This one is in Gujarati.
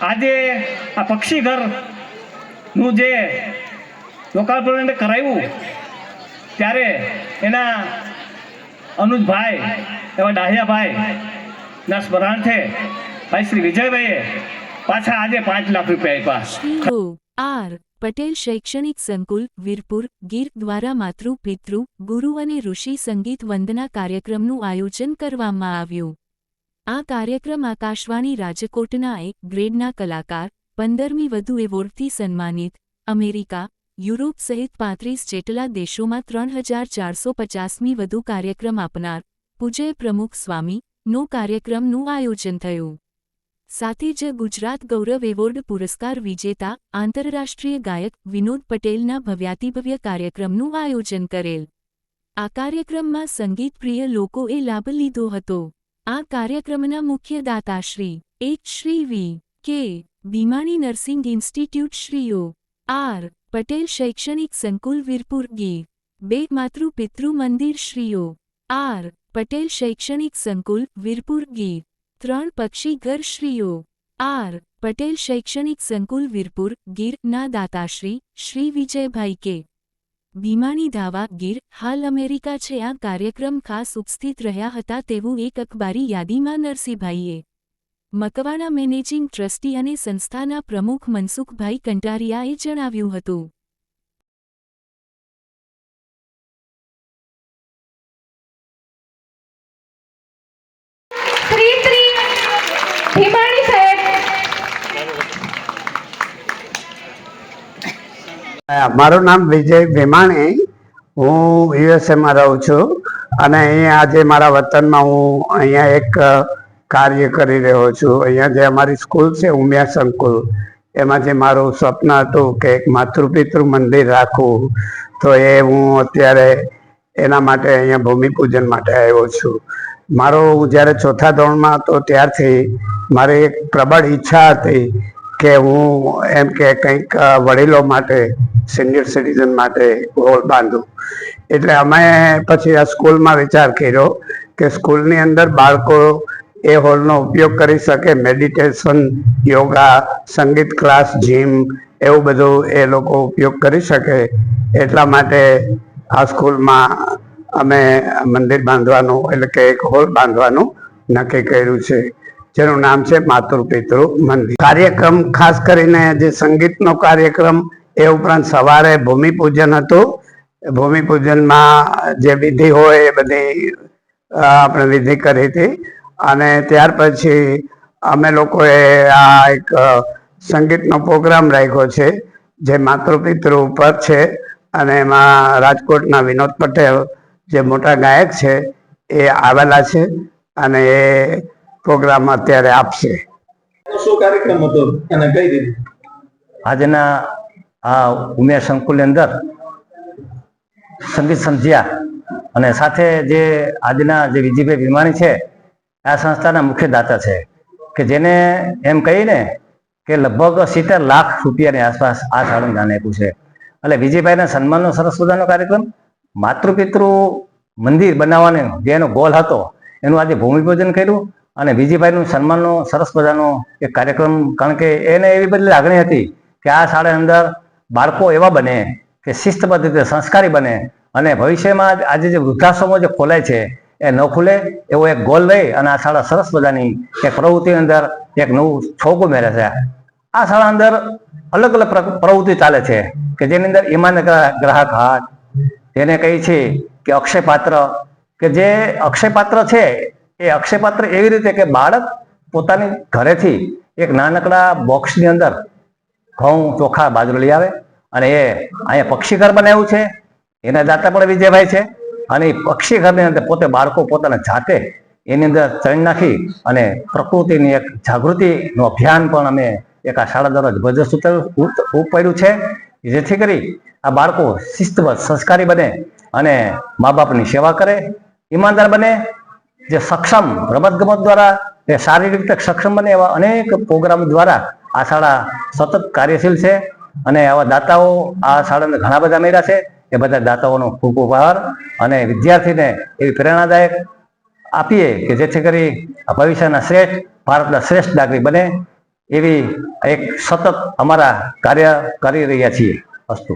આજે આ પક્ષી ઘરનું જે લોકાર્પણ કરાવ્યું ત્યારે એના અનુજભાઈ, એવા ડાહિયાભાઈ ના ભાઈ શ્રી વિજયભાઈએ પાછા આજે પાંચ લાખ રૂપિયા આપ્યા. આર, પટેલ શૈક્ષણિક સંકુલ, વીરપુર, ગીર દ્વારા માતૃ, પિતૃ, ગુરુ અને ઋષિ સંગીત વંદના કાર્યક્રમનું આયોજન કરવામાં આવ્યું. આ કાર્યક્રમ આકાશવાણી રાજકોટના એક ગ્રેડના કલાકાર, પંદરમી વધુ એવોર્ડથી સન્માનિત, અમેરિકા, યુરોપ સહિત પાંત્રીસ જેટલા દેશોમાં ત્રણ હજાર ચારસો પચાસમી વધુ કાર્યક્રમ આપનાર પૂજય પ્રમુખ સ્વામી નો કાર્યક્રમનું આયોજન થયું. સાથે જ ગુજરાત ગૌરવ એવોર્ડ પુરસ્કાર વિજેતા આંતરરાષ્ટ્રીય ગાયક વિનોદ પટેલના ભવ્યાતિભવ્ય કાર્યક્રમનું આયોજન કરેલ. આ કાર્યક્રમમાં સંગીતપ્રિય લોકોએ લાભ લીધો હતો. આ કાર્યક્રમના મુખ્ય દાતાશ્રી એક Shri V K Bhimani nursing institute શ્રીઓ R Patel શૈક્ષણિક સંકુલ વીરપુર ગીર બે માતૃ પિતૃ મંદિર શ્રીઓ આર પટેલ શૈક્ષણિક સંકુલ વીરપુર ગીર ત્રણ પક્ષી ઘર શ્રીઓ આર પટેલ શૈક્ષણિક સંકુલ વીરપુર ગીરના દાતાશ્રી શ્રી વિજયભાઈ કે ભીમાણી ધાવા ગીર, હાલ અમેરિકા છે. આ કાર્યક્રમ ખાસ ઉપસ્થિત રહ્યા હતા તેવું એક અખબારી યાદીમાં નરસિંહભાઈએ મકવાણા મેનેજિંગ ટ્રસ્ટી અને સંસ્થાના પ્રમુખ મનસુખભાઈ કંટારિયાએ જણાવ્યું હતું. મારું નામ વિજય ભીમાણી. હું યુએસએમાં રહું છું અને અહીંયા આજે મારા વતનમાં હું અહીંયા એક કાર્ય કરી રહ્યો છું. અહીંયા જે અમારી સ્કૂલ છે ઉમિયા સંકુલ, એમાં જે મારું સ્વપ્ન હતું કે એક માતૃપિતૃ મંદિર રાખવું, તો એ હું અત્યારે એના માટે અહીંયા ભૂમિપૂજન માટે આવ્યો છું. મારો હું જ્યારે ચોથા ધોરણમાં હતો ત્યારથી મારી એક પ્રબળ ઈચ્છા હતી કે હું એમ કે કંઈક વડીલો માટે સિનિયર સિટીઝન માટે હોલ બાંધું. એટલે અમે પછી આ સ્કૂલમાં વિચાર કર્યો કે સ્કૂલની અંદર બાળકો એ હોલનો ઉપયોગ કરી શકે મેડિટેશન યોગા સંગીત ક્લાસ જીમ એવું બધું એ લોકો ઉપયોગ કરી શકે. એટલા માટે આ સ્કૂલમાં અમે મંદિર બાંધવાનું, એટલે કે એક હોલ બાંધવાનું નક્કી કર્યું છે. જેનું નામ છે માતૃ પિતૃ મંદિર. કાર્યક્રમ, ખાસ કરીને જે સંગીતનો કાર્યક્રમ, એ ઉપરાંત સવારે ભૂમિપૂજન હતું. ભૂમિપૂજનમાં જે વિધિ હોય એ બધી આપણે વિધિ કરી હતી. અને ત્યાર પછી અમે લોકોએ આ એક સંગીતનો પ્રોગ્રામ રાખ્યો છે, જે માતૃપિતૃ ઉપર છે. અને એમાં રાજકોટના વિનોદ પટેલ જે મોટા ગાયક છે, એ આવેલા છે. અને એ પ્રોગ્રામ અત્યારે આપશે. શું કાર્યક્રમ હતો અને કઈ રીતે? આજના આ ઉમેર સંકુલની અંદર સંગીત સંધ્યા અને સાથે જે આજના જે વિજયભાઈ ભીમાણી છે આ સંસ્થાના મુખ્ય દાતા છે કે જેને એમ કહીને કે લગભગ સિત્તેર લાખ રૂપિયાની આસપાસ આ શાળાનું દાન આપ્યું છે. એટલે વિજયભાઈના સન્માનનો સરસ મજાનો કાર્યક્રમ માતૃપિતૃ મંદિર બનાવવાનો જેનો ગોલ હતો એનું આજે ભૂમિપૂજન કર્યું. અને વિજયભાઈનું સન્માનનો સરસ મજાનો એક કાર્યક્રમ, કારણ કે એને એવી બધી લાગણી હતી કે આ શાળા અંદર બાળકો એવા બને કે શિસ્તબદ્ધ રીતે સંસ્કારી બને અને ભવિષ્યમાં આજે જે વૃદ્ધાશ્રમો જે ખોલાય છે એ ન ખુલે એવો એક ગોલ લઈ અને આ શાળા સરસ મજાની એક પ્રવૃત્તિની અંદર એક નવું છોકું મેળે છે. આ શાળા અંદર અલગ અલગ પ્રવૃત્તિ ચાલે છે કે જેની અંદર ઈમાન ગ્રાહક હાથ એને કહી છે કે અક્ષય પાત્ર કે જે અક્ષય પાત્ર છે એ અક્ષયપાત્ર એવી રીતે કે બાળક પોતાની ઘરેથી એક નાનકડા બોક્સની અંદર ઘઉં ચોખા બાજરો લઈ આવે અને એ અહીંયા પક્ષી ઘર બનાવ્યું છે. એના દાતા પણ વિજયભાઈ છે અને એ પક્ષી ઘરની અંદર પોતે બાળકો પોતાના જાતે એની અંદર ચણ નાખી અને પ્રકૃતિની એક જાગૃતિનું અભિયાન પણ અમે એક આ શાળા દ્વારા સૂત્ર ઉપાડ્યું છે. જેથી કરી આ બાળકો શિસ્તબદ્ધ, સંસ્કારી બને અને મા બાપની સેવા કરે, ઈમાનદાર બને જે સક્ષમ રમતગમત દ્વારા એ શારીરિક રીતે સક્ષમ બને એવા અનેક પ્રોગ્રામ દ્વારા આ શાળા સતત કાર્યશીલ છે અને આવા દાતાઓ આ શાળાને ઘણા બધા મેળ્યા છે. એ બધા દાતાઓનો ખૂબ ખૂબ આભાર અને વિદ્યાર્થીને એવી પ્રેરણાદાયક આપીએ કે જેથી કરી ભવિષ્યના શ્રેષ્ઠ, ભારતના શ્રેષ્ઠ નાગરિક બને એવી એક સતત અમારા કાર્ય કરી રહ્યા છીએ. અસ્તુ.